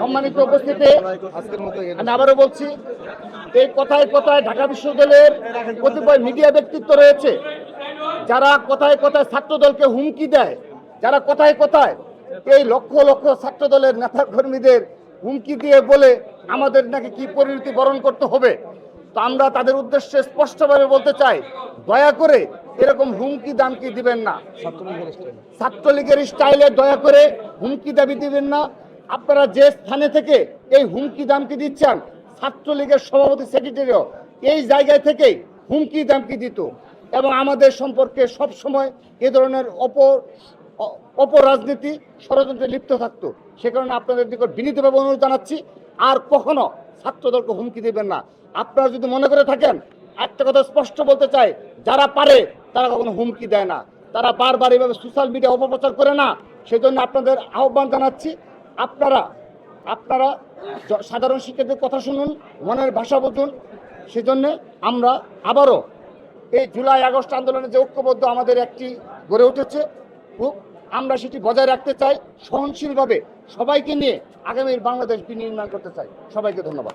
সম্মানিত উপস্থিতি আমি আবারও বলছি এই কথায় কথায় ঢাকা বিশ্ববিদ্যালয়ের কতিপয় মিডিয়া ব্যক্তিত্ব রয়েছে যারা কথায় কথায় ছাত্রদলকে হুমকি দেয় যারা কথায় কথায় এই লক্ষ লক্ষ ছাত্রদলের নেতা কর্মীদের হুমকি দিয়ে বলে আমাদের নাকি কি পরিণতি বরণ করতে হবে। তো আমরা তাদের উদ্দেশ্যে স্পষ্টভাবে বলতে চাই দয়া করে এরকম হুমকি দামকি দিবেন না। ছাত্রলীগের স্টাইলে দয়া করে হুমকি দাবি দিবেন না। আপনারা যে স্থানে থেকে এই হুমকি দামকি দিচ্ছেন, ছাত্রলীগের সভাপতি সেক্রেটারিও এই জায়গায় থেকেই হুমকি দামকি দিত। এবং আমাদের সম্পর্কে সব সময় এ ধরনের অপর অপরাজনীতি, ষড়যন্ত্রে লিপ্ত থাকতো। সে কারণে আপনাদের নিকট বিনীতভাবে অনুরোধ জানাচ্ছি, আর কখনো ছাত্রদলকে হুমকি দেবেন না। আপনারা যদি মনে করে থাকেন, একটা কথা স্পষ্ট বলতে চাই, যারা পারে, তারা কখনো হুমকি দেয় না। তারা বারবার এইভাবে সোশ্যাল মিডিয়া অপপ্রচার করে না। সেজন্য আপনাদের আহ্বান জানাচ্ছি আপনারা আপনারা সাধারণ শিক্ষার্থীদের কথা শুনুন, মনের ভাষা বুঝুন সেজন্যে আমরা আবারও এই জুলাই, আগস্ট আন্দোলনে যে ঐক্যবদ্ধ আমাদের একটি গড়ে উঠেছে আমরা সেটি বজায় রাখতে চাই, সহনশীলভাবে সবাইকে নিয়ে আগামীর বাংলাদেশ বিনির্মাণ করতে চাই। সবাইকে ধন্যবাদ।